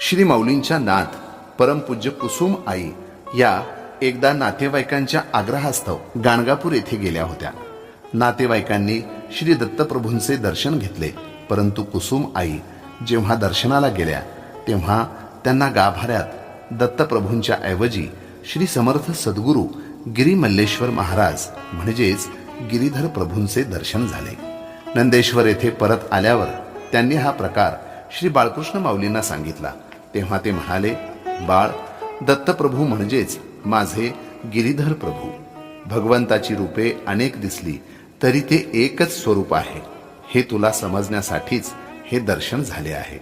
श्री माऊलींच्या नाथ परमपूज्य कुसुम आई या एकदा नातेवाईकांच्या आग्रहास्तव गाणगापूर येथे गेल्या होत्या. नातेवाईकांनी श्री दत्तप्रभूंचे दर्शन घेतले परंतु कुसुम आई जेव्हा दर्शनाला गेल्या तेव्हा त्यांना गाभाऱ्यात दत्तप्रभूंच्या ऐवजी श्री समर्थ सद्गुरू गिरी मल्लेश्वर महाराज म्हणजेच गिरीधर प्रभूंचे दर्शन झाले. नंदेश्वर येथे परत आल्यावर त्यांनी हा प्रकार श्री बाळकृष्ण माऊलींना सांगितला. तेव्हा ते म्हणाले बाळ दत्तप्रभू म्हणजेच माझे गिरीधर प्रभू. भगवंताची रूपे अनेक दिसली तरी ते एकच स्वरूप आहे. हे तुला समजण्यासाठीच हे दर्शन झाले आहे.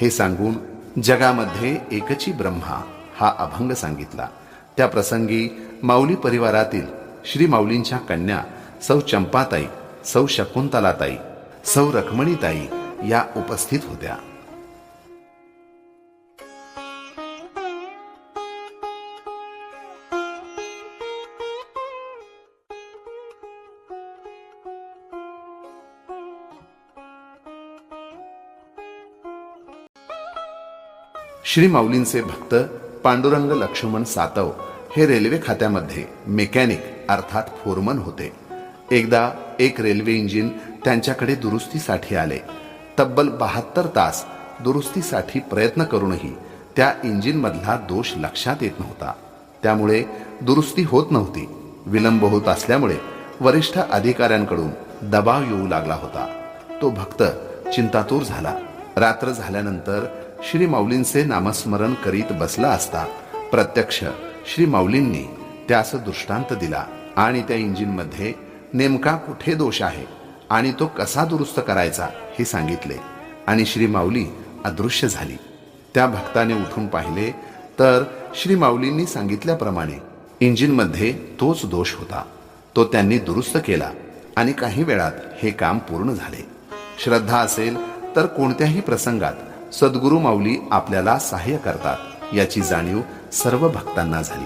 हे सांगून जगामध्ये एकची ब्रह्मा हा अभंग सांगितला. त्या प्रसंगी माऊली परिवारातील श्री माऊलींच्या कन्या सौ चंपाताई सौ शकुंतलाताई सौ रखमणीताई या उपस्थित होत्या. श्री माऊलींचे भक्त पांडुरंग लक्ष्मण सातव हे रेल्वे खात्यामध्ये मेकॅनिक अर्थात फोरमन होते. एकदा एक रेल्वे इंजिन त्यांच्याकडे दुरुस्तीसाठी आले. तब्बल बहात्तर तास दुरुस्तीसाठी प्रयत्न करूनही त्या इंजिनमधला दोष लक्षात येत नव्हता. त्यामुळे दुरुस्ती होत नव्हती. विलंब होत असल्यामुळे वरिष्ठ अधिकाऱ्यांकडून दबाव येऊ लागला होता. तो भक्त चिंतातूर झाला. रात्र झाल्यानंतर श्री माऊलींचे नामस्मरण करीत बसला असता प्रत्यक्ष श्री माऊलींनी त्यास दृष्टांत दिला आणि त्या इंजिनमध्ये नेमका कुठे दोष आहे आणि तो कसा दुरुस्त करायचा हे सांगितले आणि श्री माऊली अदृश्य झाली. त्या भक्ताने उठून पाहिले तर श्री माऊलींनी सांगितल्याप्रमाणे इंजिनमध्ये तोच दोष होता. तो त्यांनी दुरुस्त केला आणि काही वेळात हे काम पूर्ण झाले. श्रद्धा असेल तर कोणत्याही प्रसंगात सद्गुरू माऊली आपल्याला सहाय्य करतात. याची जाणीव सर्व भक्तांना झाली.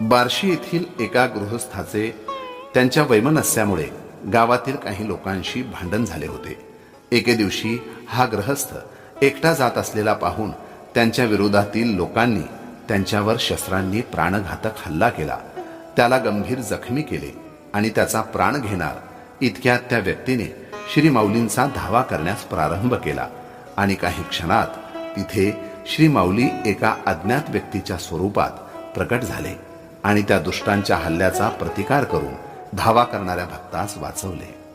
बार्शी येथील एका गृहस्थाचे त्यांच्या वैमनस्यामुळे गावातील काही लोकांशी भांडण झाले होते. एके दिवशी हा ग्रहस्थ एकटा जात असलेला पाहून त्यांच्या विरोधातील लोकांनी त्यांच्यावर शस्त्रांनी प्राणघातक हल्ला केला. त्याला गंभीर जखमी केले. आणि त्याचा प्राण घेणार. इतक्यात त्या व्यक्तीने श्री माऊलींचा धावा करण्यास प्रारंभ केला. आणि काही क्षणात तिथे श्री माऊली एका अज्ञात व्यक्तीच्या स्वरूपात प्रकट झाले आणि त्या दुष्टांच्या हल्ल्याचा प्रतिकार करून धावा करणाऱ्या भक्तास वाचवले.